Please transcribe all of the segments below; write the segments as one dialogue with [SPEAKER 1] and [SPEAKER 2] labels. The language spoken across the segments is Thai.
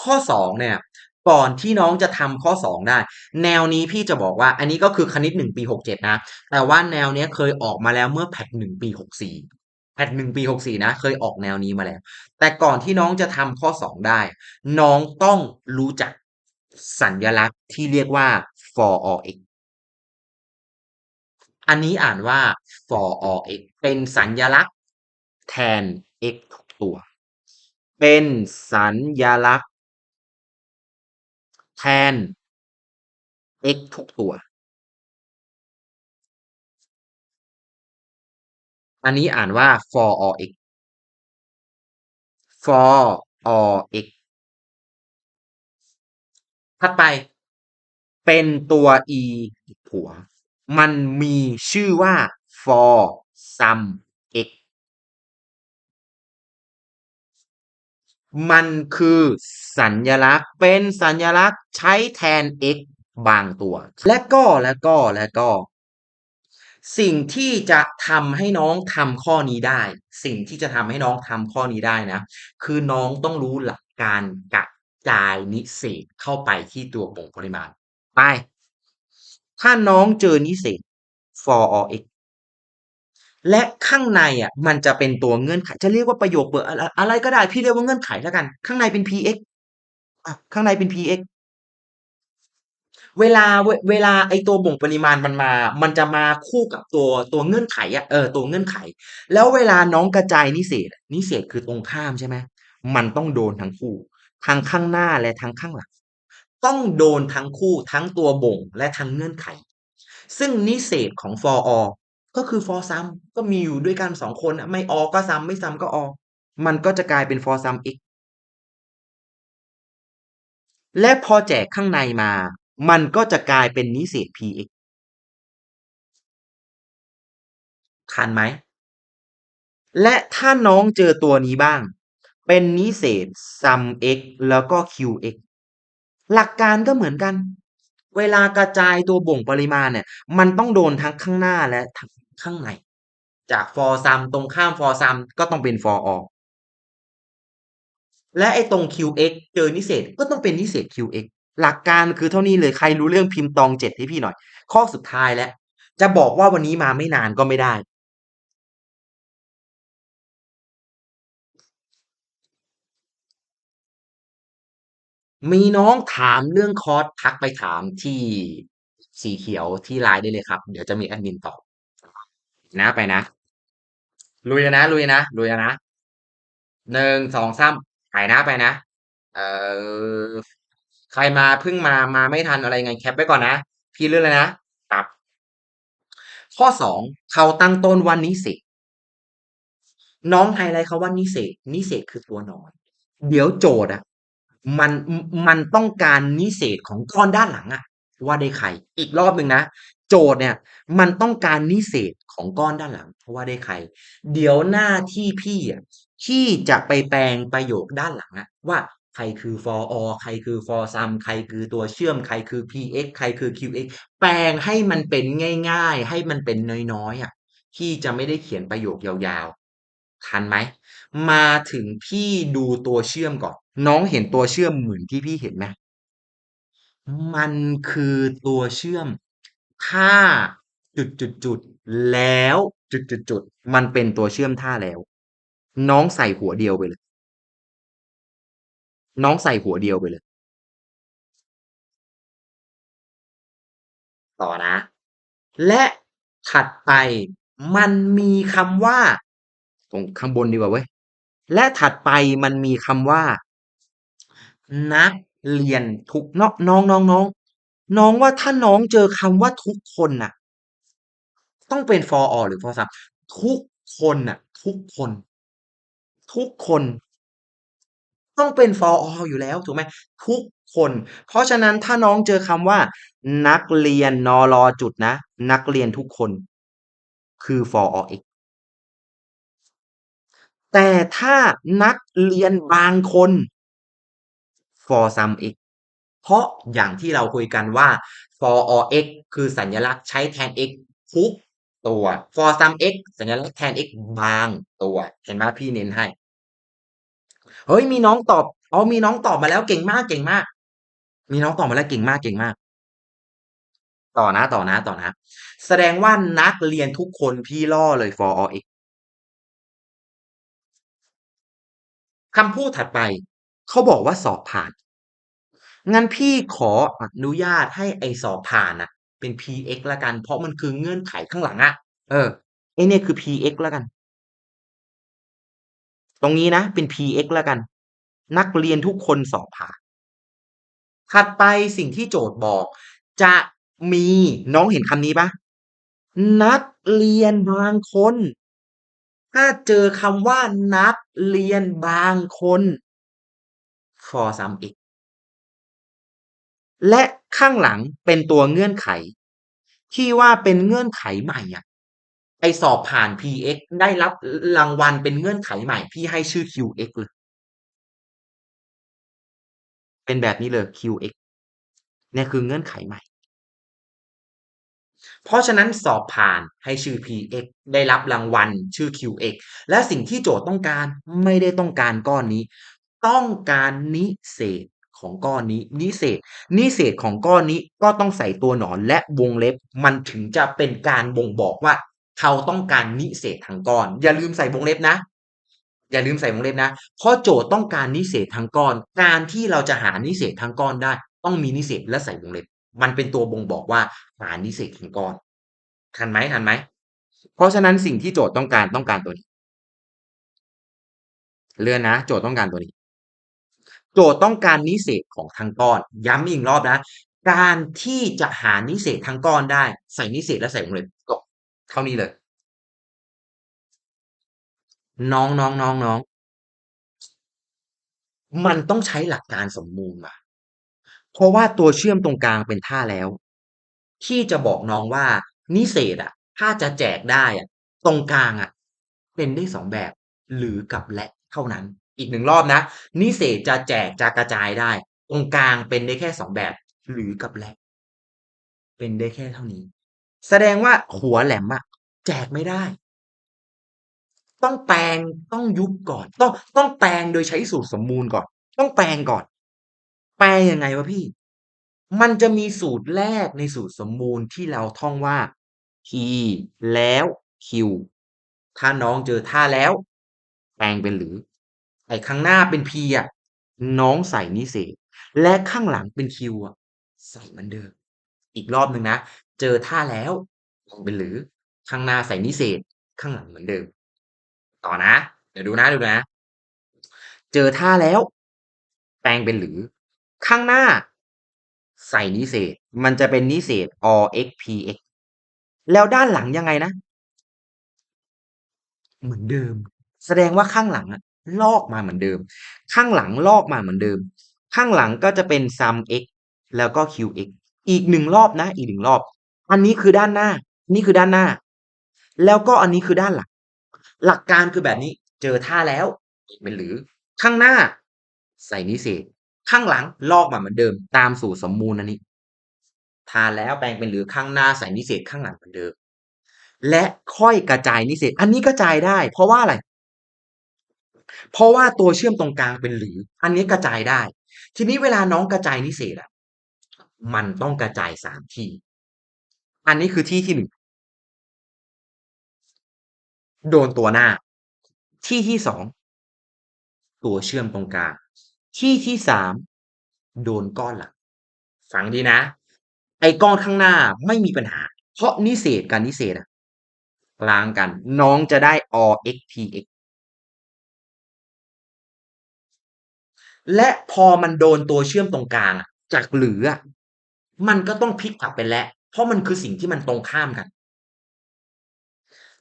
[SPEAKER 1] ข้อสองเนี่ยก่อนที่น้องจะทำข้อสองได้ แนวนี้พี่จะบอกว่าอันนี้ก็คือคณิตหนึ่งปีหกเจ็ดนะ แต่ว่าแนวเนี้ยเคยออกมาแล้วเมื่อแพทหนึ่งปีหกสี่แพทหนึ่งปีหกสี่นะเคยออกแนวนี้มาแล้ว แต่ก่อนที่น้องจะทำข้อสองได้ น้องต้องรู้จักสัญลักษณ์ที่เรียกว่า for all x อันนี้อ่านว่า for all x เป็นสัญลักษณ์แทน x ทุกตัว เป็นสัญลักษณ์ แทน x ทุกตัว อันนี้อ่านว่า for all x for all x ถัดไป เป็นตัว e หัว มันมีชื่อว่า for some มันคือสัญลักษณ์เป็นสัญลักษณ์ใช้แทน x บางตัว และก็และก็และก็ สิ่งที่จะทำให้น้องทำข้อนี้ได้ สิ่งที่จะทำให้น้องทำข้อนี้ได้นะ คือน้องต้องรู้หลักการกระจายนิเศษเข้าไปที่ตัวบ่งปริมาณ ไป ถ้าน้องเจอนิเศษ for all x และข้างในอะมันจะเป็นตัวเงื่อนไข จะเรียกว่าประโยคเบิกอะไรอะไรก็ได้พี่เรียกว่าเงื่อนไขแล้วกัน ข้างในเป็น px อะข้างในเป็น px เวลาเวเวลาไอ้ตัวบ่งปริมาณมันมา มันจะมาคู่กับตัวตัวเงื่อนไขอะเออตัวเงื่อนไข แล้วเวลาน้องกระจายนิเศษนิเศษคือตรงข้ามใช่ไหมมันต้องโดนทั้งคู่ทั้งข้างหน้าและทั้งข้างหลังต้องโดนทั้งคู่ทั้งตัวบ่งและทั้งเงื่อนไข ซึ่งนิเศษของ for all ก็คือ for some ก็มีอยู่ด้วยกัน2คนอะไม่ all ก็ some ไม่ some ก็ all มันก็จะกลายเป็น for some x และพอแจกข้างในมา มันก็จะกลายเป็นนิเศษ px ทันไหม และถ้าน้องเจอตัวนี้บ้าง เป็นนิเศษ sum x แล้วก็ qx หลักการก็เหมือนกัน เวลากระจายตัวบ่งปริมาณเนี่ย มันต้องโดนทั้งข้างหน้าและ ข้างใน จาก for some ตรงข้าม for some ก็ต้องเป็น for all และไอ้ตรง qx เจอนิเศษก็ต้องเป็นนิเศษ qx หลักการคือเท่านี้เลยใครรู้เรื่องพิมพ์ตอง7ให้พี่หน่อย ข้อสุดท้ายแล้ว จะบอกว่าวันนี้มาไม่นานก็ไม่ได้ มีน้องถามเรื่องคอร์สทักไปถามที่สีเขียวที่ LINE ได้เลยครับ เดี๋ยวจะมีแอดมินตอบ นะไปนะ ลุยเลยนะลุยนะลุยแล้วนะ1 2 3ไปนะไปนะ เอ่อใครมาเพิ่งมามาไม่ทันอะไรไงแคปไว้ก่อนนะ พี่เลื่อนเลยนะครับ ข้อ2เขาตั้งต้นว่านิเศษน้องไฮไลต์คำว่านิเศษนิเศษคือตัวนอน เดี๋ยวโจทย์อะมันมันต้องการนิเศษของก้อนด้านหลังอะ ว่าได้ใคร อีกรอบหนึ่งนะ โจทย์เนี่ยมันต้องการนิเศษของก้อนด้านหลัง เพราะว่าได้ใคร เดี๋ยวหน้าที่พี่อะที่จะไปแปลงประโยคด้านหลังอะว่าใครคือ for all ใครคือ for some ใครคือตัวเชื่อม ใครคือ px ใครคือ qx แปลงให้มันเป็นง่าย ๆ ให้มันเป็นน้อยๆอะพี่จะไม่ได้เขียนประโยคยาวๆ ทันไหม มาถึงพี่ดูตัวเชื่อมก่อน น้องเห็นตัวเชื่อมเหมือนที่พี่เห็นไหมมันคือตัวเชื่อม ถ้าจุดๆๆแล้วจุดๆๆมันเป็นตัวเชื่อมถ้าแล้ว น้องใส่หัวเดียวไปเลย น้องใส่หัวเดียวไปเลย ต่อนะ และถัดไปมันมีคำว่า ตรงข้างบนดีกว่าเว้ยและถัดไปมันมีคำว่า นักเรียนทุกนน้องน้องน้อง น้องว่าถ้าน้องเจอคำว่าทุกคนน่ะ ต้องเป็น for all หรือ for some ทุกคนน่ะ ทุกคน ทุกคน ต้องเป็น for all อยู่แล้วถูกไหมทุกคน เพราะฉะนั้นถ้าน้องเจอคำว่า นักเรียนนร.จุดนะ นักเรียนทุกคน คือ for all x แต่ถ้านักเรียนบางคน for some x เพราะอย่างที่เราคุยกันว่า for all x คือสัญลักษณ์ใช้แทน x ทุกตัว for some x สัญลักษณ์แทน x บางตัว เห็นไหมพี่เน้นให้ เฮ้ยมีน้องตอบอ๋อมีน้องตอบมาแล้วเก่งมากเก่งมาก มีน้องตอบมาแล้วเก่งมากเก่งมาก ต่อนะต่อนะต่อนะ แสดงว่านักเรียนทุกคนพี่ล่อเลย for all x คำพูดถัดไป เขาบอกว่าสอบผ่าน งั้นพี่ขออนุญาตให้ไอสอบผ่านนะเป็น px แล้วกัน เพราะมันคือเงื่อนไขข้างหลังอะเออไอเนี่ยคือ px แล้วกัน ตรงนี้นะ เป็น px แล้วกัน นักเรียนทุกคนสอบผ่านถัดไปสิ่งที่โจทย์บอก จะมีน้องเห็นคำนี้ปะนักเรียนบางคน ถ้าเจอคำว่านักเรียนบางคน for some x และข้างหลังเป็นตัวเงื่อนไข ที่ว่าเป็นเงื่อนไขใหม่อะไอสอบผ่าน px ได้รับรางวัลเป็นเงื่อนไขใหม่ พี่ให้ชื่อ qx เลย เป็นแบบนี้เลย qx เนี่ยคือเงื่อนไขใหม่ เพราะฉะนั้นสอบผ่านให้ชื่อ px ได้รับรางวัลชื่อ qx และสิ่งที่โจทย์ต้องการไม่ได้ต้องการก้อนนี้ ต้องการนิเศษ ของก้อนนี้นิเศษนิเศษของก้อนนี้ก็ต้องใส่ตัวหนอนและวงเล็บ มันถึงจะเป็นการบ่งบอกว่า เขาต้องการนิเศษทั้งก้อน อย่าลืมใส่วงเล็บนะ อย่าลืมใส่วงเล็บนะ เพราะโจทย์ต้องการนิเศษทั้งก้อน การที่เราจะหานิเศษทั้งก้อนได้ ต้องมีนิเศษและใส่วงเล็บ มันเป็นตัวบ่งบอกว่าหานิเศษทั้งก้อนทันไหมทันไหมเพราะฉะนั้นสิ่งที่โจทย์ต้องการต้องการตัวนี้ เลื่อนนะ โจทย์ต้องการตัวนี้ โจทย์ต้องการนิเศษของทั้งก้อน ย้ำอีกรอบนะ การที่จะหานิเศษทั้งก้อนได้ ใส่นิเศษและใส่วงเล็บจบเท่านี้เลย น้องน้องน้องน้องมันต้องใช้หลักการสมมูลว่ะ เพราะว่าตัวเชื่อมตรงกลางเป็นท่าแล้ว ที่จะบอกน้องว่า นิเศษอะถ้าจะแจกได้อะตรงกลางอะเป็นได้สองแบบ หรือกับและเท่านั้น อีกหนึ่งรอบนะ นิเศษจะแจกจะกระจายได้ ตรงกลางเป็นได้แค่สองแบบ หรือกับและเป็นได้แค่เท่านี้ แสดงว่าหัวแหลมอะแจกไม่ได้ ต้องแปลงต้องยุบก่อน ต้องต้องแปลงโดยใช้สูตรสมมูลก่อน ต้องแปลงก่อน แปลยังไงวะพี่ มันจะมีสูตรแรกในสูตรสมมูลที่เราท่องว่า p แล้ว q ถ้าน้องเจอท่าแล้ว แปลงเป็นหรือ ไอ้ข้างหน้าเป็น p อะน้องใส่นิเศษและข้างหลังเป็น q อะใส่มือนเดิมอีกรอบหนึ่งนะ เจอท่าแล้วแปลงเป็นหรือ ข้างหน้าใส่นิเศษข้างหลังเหมือนเดิม ต่อนะ เดี๋ยวดูนะดูนะ เจอท่าแล้ว แปลงเป็นหรือ ข้างหน้า ใส่นิเศษ มันจะเป็นนิเศษ or x px แล้วด้านหลังยังไงนะ เหมือนเดิม แสดงว่าข้างหลังอะ ลอกมาเหมือนเดิม ข้างหลังลอกมาเหมือนเดิม ข้างหลังก็จะเป็น sum x แล้วก็ qx อีกหนึ่งรอบนะ อีกหนึ่งรอบ อันนี้คือด้านหน้า นี่คือด้านหน้า แล้วก็อันนี้คือด้านหลัง หลักการคือแบบนี้ เจอท่าแล้วเป็นหรือ ข้างหน้า ใส่นิเศษ ข้างหลังลอกมาเหมือนเดิม ตามสูตรสมมูลอันนี้ทานแล้วแปลงเป็นหรือข้างหน้าใส่นิเศษข้างหลังเหมือนเดิม และค่อยกระจายนิเศษ อันนี้กระจายได้ เพราะว่าอะไร เพราะว่าตัวเชื่อมตรงกลางเป็นหรือ อันนี้กระจายได้ ทีนี้เวลาน้องกระจายนิเศษอะมันต้องกระจายสามที่ อันนี้คือที่ที่หนึ่งโดนตัวหน้า ที่ที่สองตัวเชื่อมตรงกลาง ที่ที่สามโดนก้อนหลังฟังดีนะ ไอ้ก้อนข้างหน้าไม่มีปัญหา เพราะนิเศษกับนิเศษอะล้างกัน น้องจะได้ OXPX และพอมันโดนตัวเชื่อมตรงกลางจากหรืออะมันก็ต้องพลิกกลับไปแล้วเพราะมันคือสิ่งที่มันตรงข้ามกัน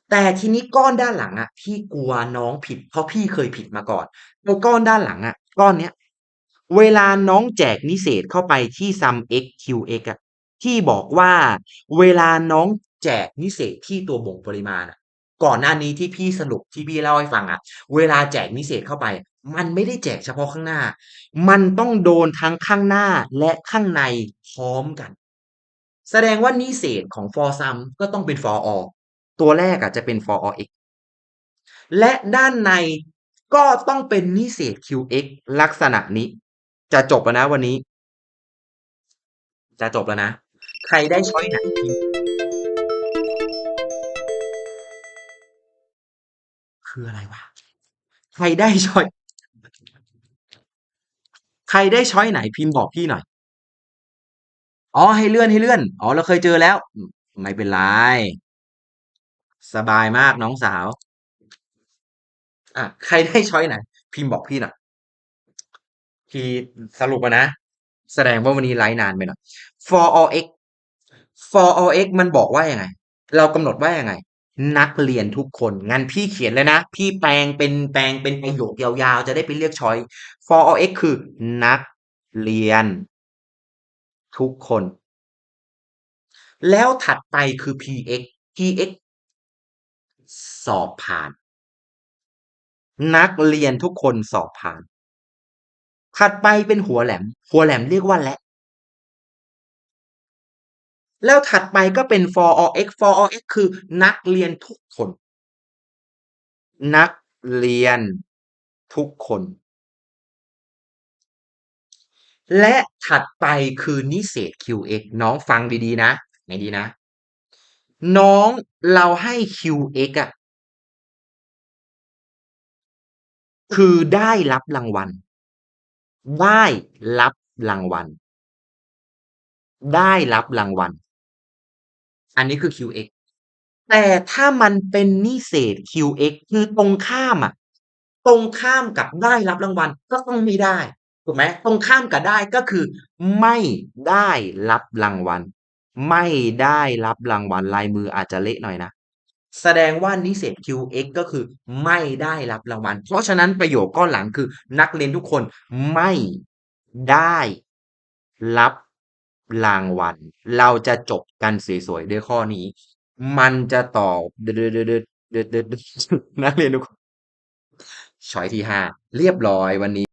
[SPEAKER 1] แต่ทีนี้ก้อนด้านหลังอะพี่กลัวน้องผิด เพราะพี่เคยผิดมาก่อนไอ้ก้อนด้านหลังอะ ก้อนเนี้ย เวลาน้องแจกนิเศษเข้าไปที่ sum x qx อะที่บอกว่าเวลาน้องแจกนิเศษที่ตัวบ่งปริมาณอะก่อนหน้านี้ที่พี่สรุปที่พี่เล่าให้ฟังอะ เวลาแจกนิเศษเข้าไปมันไม่ได้แจกเฉพาะข้างหน้า มันต้องโดนทั้งข้างหน้าและข้างในพร้อมกัน แสดงว่านิเศษของ for sum ก็ต้องเป็น for all ตัวแรกอะจะเป็น for all x และด้านในก็ต้องเป็นนิเศษ QX ลักษณะนี้ จะจบแล้วนะวันนี้ จะจบแล้วนะ ใครได้ช้อยไหนคืออะไรวะ ใครได้ช้อย ใครได้ช้อยไหนพิมพ์บอกพี่หน่อย อ๋อให้เลื่อนให้เลื่อน อ๋อเราเคยเจอแล้ว ไม่เป็นไรสบายมากน้องสาว อะใครได้ช้อยไหนพิมพ์บอกพี่หน่อยพี่สรุปนะ แสดงว่าวันนี้ไลฟ์นานไปหน่อย for all x for all x มันบอกว่ายังไง เรากำหนดว่ายังไง นักเรียนทุกคนงั้นพี่เขียนเลยนะ พี่แปลงเป็นแปลงเป็นประโยคยาวๆ จะได้ไปเลือกช้อย for all x คือนักเรียน ทุกคน แล้วถัดไปคือ px px สอบผ่าน นักเรียนทุกคนสอบผ่าน ถัดไปเป็นหัวแหลม หัวแหลมเรียกว่าและ แล้วถัดไปก็เป็น for all x for all x คือนักเรียนทุกคน นักเรียนทุกคน และถัดไปคือนิเศษ QX น้องฟังดีๆนะให้ดีนะ น้องเราให้ QX อะคือได้รับรางวัล ได้รับรางวัล ได้รับรางวัล อันนี้คือ QX แต่ถ้ามันเป็นนิเศษ QX คือตรงข้ามอะ ตรงข้ามกับได้รับรางวัลก็ต้องไม่ได้ถูกไหมตรงข้ามกับได้ก็คือ ไม่ได้รับรางวัล ไม่ได้รับรางวัลลายมืออาจจะเละหน่อยนะ แสดงว่านิเศษ QX ก็คือ ไม่ได้รับรางวัล เพราะฉะนั้นประโยคก้อนหลังคือ นักเรียนทุกคนไม่ได้รับ รางวัล เราจะจบกันสวยๆด้วยข้อนี้ มันจะตอบเดือดเดือดเดือดนักเรียนทุกคนช้อยที่ห้าเรียบร้อยวันนี้